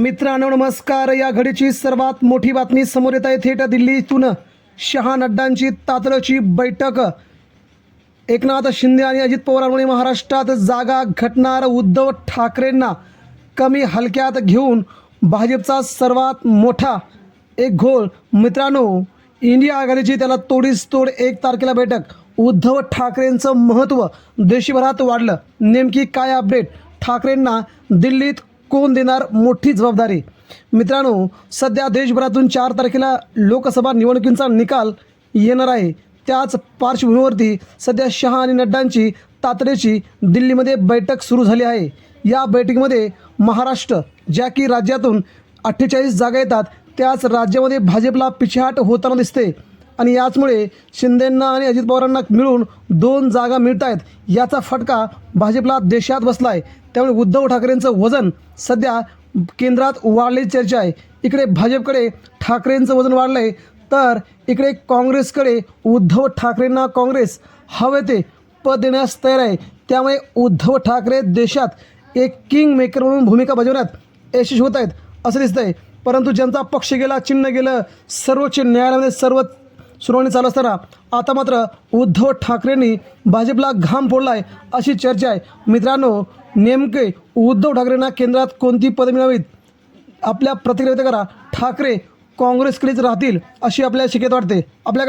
मित्रांनो नमस्कार. या घडीची सर्वात मोठी बातमी समोर येत आहे. थेट दिल्लीतून शहा नड्डांची तातडीची बैठक. एकनाथ शिंदे आणि अजित पवारांमुळे महाराष्ट्रात जागा घटणार उद्धव ठाकरेंना कमी हलक्यात घेऊन भाजपचा सर्वात मोठा एक घोळ. मित्रांनो इंडिया आघाडीची त्याला तोडीस तोड एक तारखेला बैठक. उद्धव ठाकरेंचं महत्त्व देशभरात वाढलं. नेमकी काय अपडेट? ठाकरेंना दिल्लीत कोण देणार मोठी जबाबदारी. मित्रांनो सध्या देशभरातून चार तारखेला लोकसभा निवडणुकींचा निकाल येणार आहे. त्याच पार्श्वभूमीवरती सध्या शहा आणि नड्डांची तातडीची दिल्लीमध्ये बैठक सुरू झाली आहे. या बैठकीमध्ये महाराष्ट्र ज्या की राज्यातून अठ्ठेचाळीस जागा येतात त्याच राज्यामध्ये भाजपला पिछाट होताना दिसते. आणि याचमुळे शिंदेंना आणि अजित पवारांना मिळून दोन जागा मिळत आहेत याचा फटका भाजपला देशात बसला आहे त्यामुळे उद्धव ठाकरेंचं वजन सध्या केंद्रात वाढलेली चर्चा आहे. इकडे भाजपकडे ठाकरेंचं वजन वाढलं आहे तर इकडे काँग्रेसकडे उद्धव ठाकरेंना काँग्रेस हवे ते पद देण्यास तयार आहे. त्यामुळे उद्धव ठाकरे देशात एक किंग मेकर म्हणून भूमिका बजावण्यात यशस्वी होत आहेत असं दिसतंय. परंतु ज्यांचा पक्ष गेला चिन्ह गेलं सर्वोच्च न्यायालयामध्ये सर्व सुनावणी चालू असताना आता मात्र उद्धव ठाकरेंनी भाजपला घाम फोडला आहे अशी चर्चा आहे. मित्रांनो नेमके उद्धव ठाकरेंना केंद्रात कोणती पदं मिळावीत? आपल्या प्रतिक्रिया व्यक्त करा. ठाकरे काँग्रेसकडेच राहतील अशी आपल्याला शिकेत वाटते. आपल्या